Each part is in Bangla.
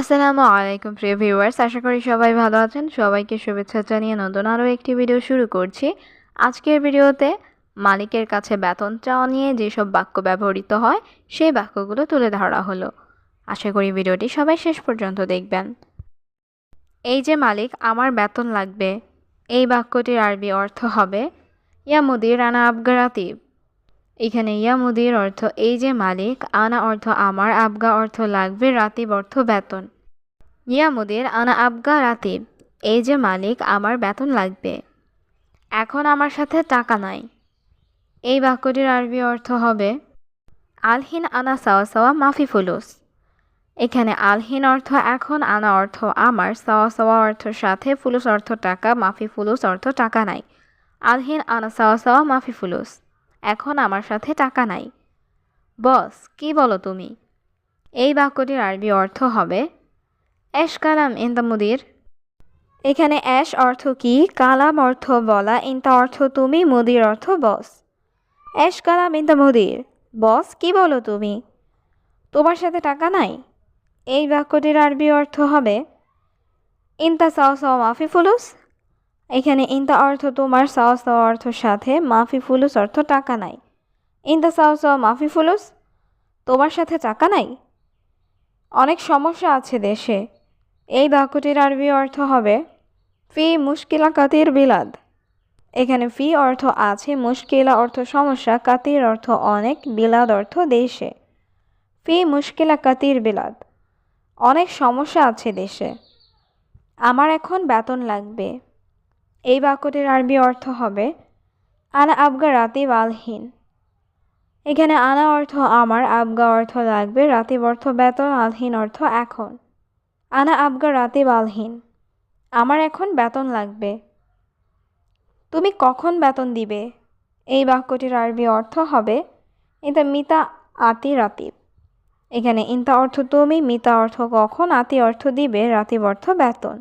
আসসালামু আলাইকুম, প্রিয় ভিউয়ার্স আশা করি সবাই ভালো আছেন। সবাইকে শুভেচ্ছা জানিয়ে নতুন আরও একটি ভিডিও শুরু করছি। আজকের ভিডিওতে মালিকের কাছে বেতন চাওয়া নিয়ে যেসব বাক্য ব্যবহৃত হয়, সেই বাক্যগুলো তুলে ধরা হলো। আশা করি ভিডিওটি সবাই শেষ পর্যন্ত দেখবেন। এই যে মালিক, আমার বেতন লাগবে। এই বাক্যটির আরবি অর্থ হবে, ইয়া মুদির আনা আবগা রাতিব এখানে ইয়া মুদির অর্থ, এই যে মালিক, আনা অর্থ আমার, আবগা অর্থ লাগবে, রাতিব অর্থ বেতন। ইয়া মুদির আনা, আবগা, রাতিব, এই যে মালিক, আমার বেতন লাগবে। এখন আমার সাথে টাকা নাই। এই বাক্যটির আরবি অর্থ হবে, আলহিন আনা সাওয়া সাওয়া মাফি ফুলুস। এখানে আলহিন অর্থ, এখন আনা অর্থ আমার, সাওয়া সাওয়া অর্থর সাথে ফুলুস অর্থ টাকা, মাফি ফুলুস অর্থ টাকা নাই। আলহিন আনা সাওয়া সাওয়া মাফি ফুলুস। এখন আমার সাথে টাকা নাই। বস, কি বলো তুমি? এই বাক্যটির আরবি অর্থ হবে অ্যাশ কালাম ইন্দা মুদির। এখানে অ্যাশ অর্থ কি? কালাম অর্থ বলা, ইন্তা অর্থ তুমি, মুদির অর্থ বস। অ্যাশ কালাম ইন্দা মুদির। বস, কি বলো তুমি? তোমার সাথে টাকা নাই? এই বাক্যটির আরবি অর্থ হবে, ইন্তা সাও সাও মাফি ফুলুস। এখানে ইন্তা অর্থ তোমার সাও সাও অর্থ সাথে মাফি ফুলুস অর্থ টাকা নাই। ইন্তা সাও সাও মাফি ফুলুস? তোমার সাথে টাকা নাই? অনেক সমস্যা আছে দেশে। এই বাক্যটির আরবি অর্থ হবে, ফি মুশকিলা কাতির বিলাদ। এখানে ফি অর্থ আছে, মুশকিলা অর্থ সমস্যা, কাতির অর্থ অনেক, বিলাদ অর্থ দেশে। ফি মুশকিলা কাতির বিলাদ। অনেক সমস্যা আছে দেশে। আমার এখন বেতন লাগবে। এই বাক্যটির আরবি অর্থ হবে, আনা আবগা রাতিব আলহীন এখানে আনা অর্থ আমার আবগা অর্থ লাগবে রাতিব অর্থ বেতন আলহীন অর্থ এখন। আনা আবগা রাতিব আলহীন আমার এখন বেতন লাগবে। তুমি কখন বেতন দিবে? এই বাক্যটির আরবি অর্থ হবে এটা মিতা আতি রাতিব। এখানে ইন্তা অর্থ তুমি মিতা অর্থ কখন আতি অর্থ দিবে রাতিব অর্থ বেতন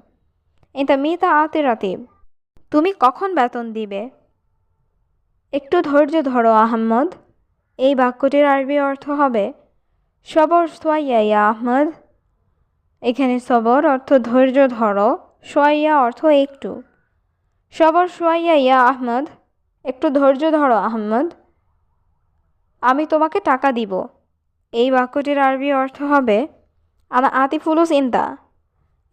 এটা মিতা আতি রাতিব তুমি কখন বেতন দিবে? একটু ধৈর্য ধরো, আহম্মদ। এই বাক্যটির আরবি অর্থ হবে, সবর সোয়াইয়া ইয়া আহমদ এখানে সবর অর্থ ধৈর্য ধরো, সোয়াইয়া অর্থ একটু। সবর সোয়াইয়া ইয়া আহমদ একটু ধৈর্য ধরো আহমদ আমি তোমাকে টাকা দিব। এই বাক্যটির আরবি অর্থ হবে, আনা আতি ফুলুস ইন্তা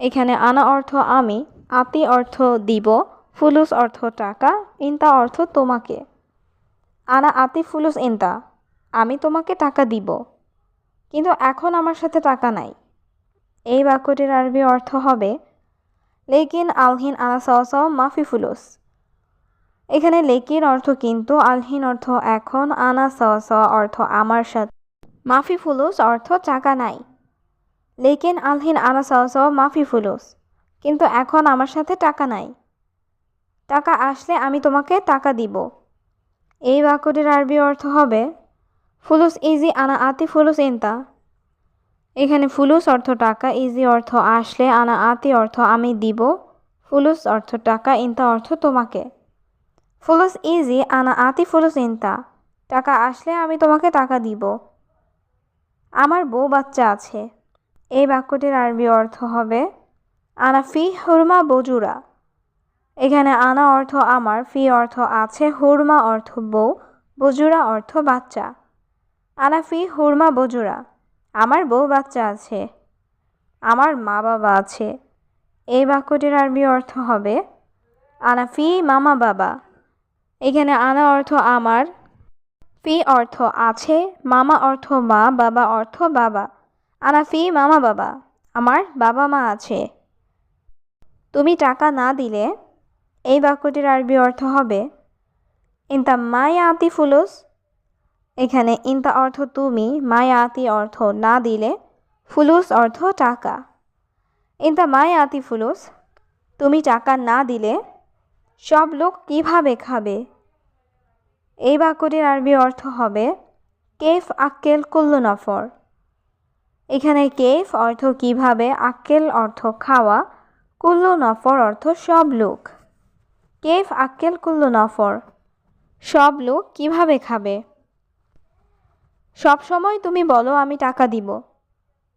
এখানে আনা অর্থ আমি। আতি অর্থ দিব। ফুলুস অর্থ টাকা, ইন্তা অর্থ তোমাকে। আনা আতি ফুলুস ইন্তা, আমি তোমাকে টাকা দিব। কিন্তু এখন আমার সাথে টাকা নাই। এই বাক্যটির আরবি অর্থ হবে, লেকিন আলহিন আনা সাও মাফি ফুলুস। এখানে লেকিন অর্থ কিন্তু, আলহিন অর্থ এখন, আনা সাওয়া অর্থ আমার সাথে। মাফি ফুলুস অর্থ টাকা নাই। লেকিন আলহিন আনা সাওয়া মাফি ফুলুস, কিন্তু এখন আমার সাথে টাকা নাই। টাকা আসলে আমি তোমাকে টাকা দিব। এই বাক্যটির আরবি অর্থ হবে, ফুলুস ইজি আনা আতি ফুলুস ইন্তা। এখানে ফুলুস অর্থ টাকা, ইজি অর্থ আসলে, আনা আতি অর্থ আমি দিব, ফুলুস অর্থ টাকা, ইন্তা অর্থ তোমাকে। ফুলুস ইজি আনা আতি ফুলুস ইন্তা। টাকা আসলে আমি তোমাকে টাকা দিব। আমার বউ বাচ্চা আছে। এই বাক্যটির আরবি অর্থ হবে, আনা ফি হুরমা বজুরা। এখানে আনা অর্থ আমার, ফি অর্থ আছে, হুরমা অর্থ বউ, বজুরা অর্থ বাচ্চা। আনা ফি, হুরমা, বজুরা। আমার বউ বাচ্চা আছে, আমার মা বাবা আছে। এই বাক্যটির আরবি অর্থ হবে, আনা ফি, মামা, বাবা। এখানে আনা অর্থ আমার, ফি অর্থ আছে, মামা অর্থ মা, বাবা অর্থ বাবা। আনা ফি, মামা, বাবা। আমার বাবা মা আছে। তুমি টাকা না দিলে এই বাক্যটির আরবি অর্থ হবে, ইন্তা মায়া আতি ফুলুস এখানে ইন্তা অর্থ তুমি মায়া আতি অর্থ না দিলে ফুলুস অর্থ টাকা ইন্তা মায়া আতি ফুলুস তুমি টাকা না দিলে সব লোক কীভাবে খাবে? এই বাক্যটির আরবি অর্থ হবে, কেফ আক্কেল কুল্লু নফর এখানে কেফ অর্থ কীভাবে, আক্কেল অর্থ খাওয়া, কুল্লু নফর অর্থ সব লোক। কেফ আক্কেল কুল্লু নফর। সব লোক কীভাবে খাবে? সব সময় তুমি বলো, আমি টাকা দিব।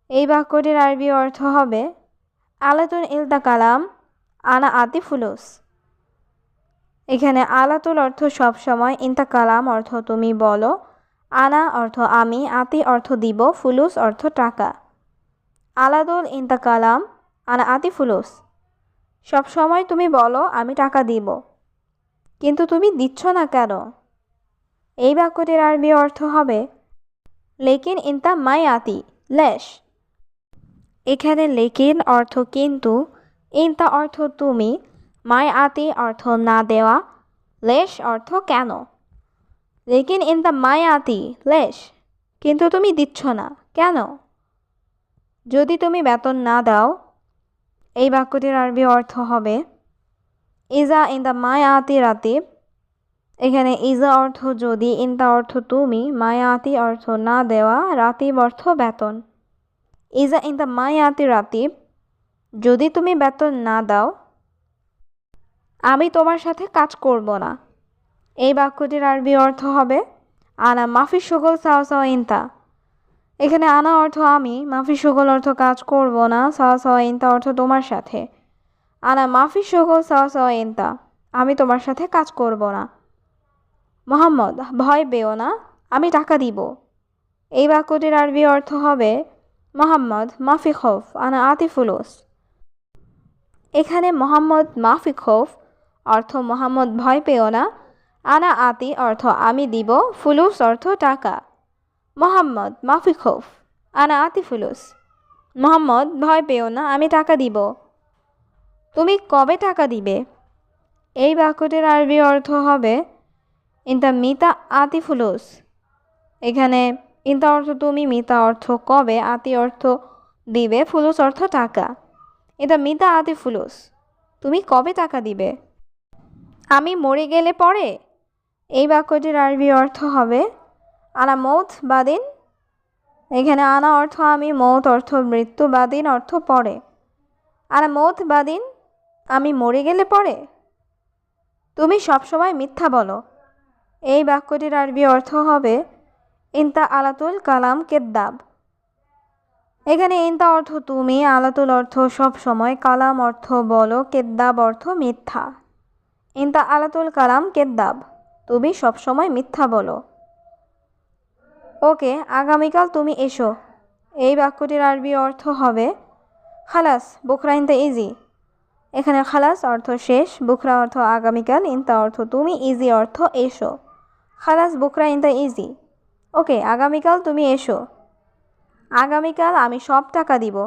এই বাক্যটির আরবি অর্থ হবে আলাতুন ইলতা কালাম, আনা আতি ফুলুস এখানে আলাতুল অর্থ সবসময় ইন্তা কালাম অর্থ তুমি বলো, আনা অর্থ আমি, আতি অর্থ দিব, ফুলুস অর্থ টাকা। আলাদুল ইন্তা কালাম, আনা আতি ফুলুস সবসময় তুমি বলো, আমি টাকা দিব। কিন্তু তুমি দিচ্ছ না কেন? এই বাক্যটির আরবি অর্থ হবে, লেকিন ইন্তা মাই আতি লেশ এখানে লেকিন অর্থ কিন্তু, ইন্তা অর্থ তুমি মাই আতি অর্থ না দেওয়া, লেশ অর্থ কেন? লেকিন ইন দ্য মাই আতি লেশ কিন্তু তুমি দিচ্ছ না, কেন? যদি তুমি বেতন না দাও এই বাক্যটির আরবি অর্থ হবে, ইজা ইন দ্য মাই আতি রাতিব। এখানে ইজা অর্থ যদি ইনতা অর্থ তুমি মায়া আতি অর্থ না দেওয়া, রাতিব অর্থ বেতন। ইজা ইন দ্য মাই আতি রাতিব, যদি তুমি বেতন না দাও, আমি তোমার সাথে কাজ করব না। এই বাক্যটির আরবি অর্থ হবে, আনা মাফি সুগল সাও সাও ইনতা। এখানে আনা অর্থ আমি মাফি সুগল অর্থ কাজ করব না সাও সাও ইনতা অর্থ তোমার সাথে। আনা মাফি সুগল সাও সাও ইনতা আমি তোমার সাথে কাজ করব না। মোহাম্মদ, ভয় পেও না, আমি টাকা দিব। এই বাক্যটির আরবি অর্থ হবে, মোহাম্মদ মাফি খৌফ, আনা আতিফুলুস এখানে মোহাম্মদ মাফি খৌফ, অর্থ মোহাম্মদ, ভয় পেও না, আনা আতি অর্থ আমি দিব, ফুলুস অর্থ টাকা। মোহাম্মদ মাফি খৌফ আনা আতিফুলুস। মোহাম্মদ, ভয় পেও না, আমি টাকা দিব। তুমি কবে টাকা দিবে? এই বাক্যটির আরবি অর্থ হবে, ইনতা মিতা আতিফুলুস। এখানে ইনতা অর্থ তুমি, মিতা অর্থ কবে, আতি অর্থ দিবে, ফুলুস অর্থ টাকা। এটা মিতা আতি ফুলুস তুমি কবে টাকা দিবে? আমি মরে গেলে পরে? এই বাক্যটির আরবি অর্থ হবে আনা মৌত বাদিন এখানে আনা অর্থ আমি, মৌত অর্থ মৃত্যু বাদিন অর্থ পরে আনা মৌত বাদিন আমি মরে গেলে পরে তুমি সবসময় মিথ্যা বলো। এই বাক্যটির আরবি অর্থ হবে, ইন্তা আলাতুল কালাম কেদ্দাব। এখানে ইন্তা অর্থ তুমি, আলাতুল অর্থ সব সময় কালাম অর্থ বলো, কেদ্দাব অর্থ মিথ্যা। ইন্তা আলাতুল কালাম কেদ্দাব, তুমি সবসময় মিথ্যা বলো। ওকে, আগামীকাল তুমি এসো। এই বাক্যটির আরবি অর্থ হবে, খালাস, বুখরা ইনতা ইজি। এখানে খালাস অর্থ শেষ, বুখরা অর্থ আগামীকাল, ইনতা অর্থ তুমি, ইজি অর্থ এসো। খালাস, বুখরা ইনতা ইজি। ওকে, আগামীকাল তুমি এসো। আগামীকাল আমি সব টাকা দিব।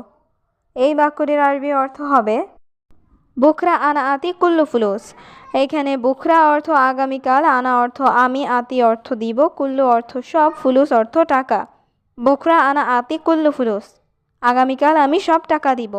এই বাক্যটির আরবি অর্থ হবে বুখরা আনা আতি কুল্লু ফুলুস। এখানে বুখরা অর্থ আগামীকাল, আনা অর্থ আমি, আতি অর্থ দিব, কুল্লু অর্থ সব, ফুলুস অর্থ টাকা। বুখরা আনা আতি কুল্লু ফুলুস। আগামীকাল আমি সব টাকা দিব।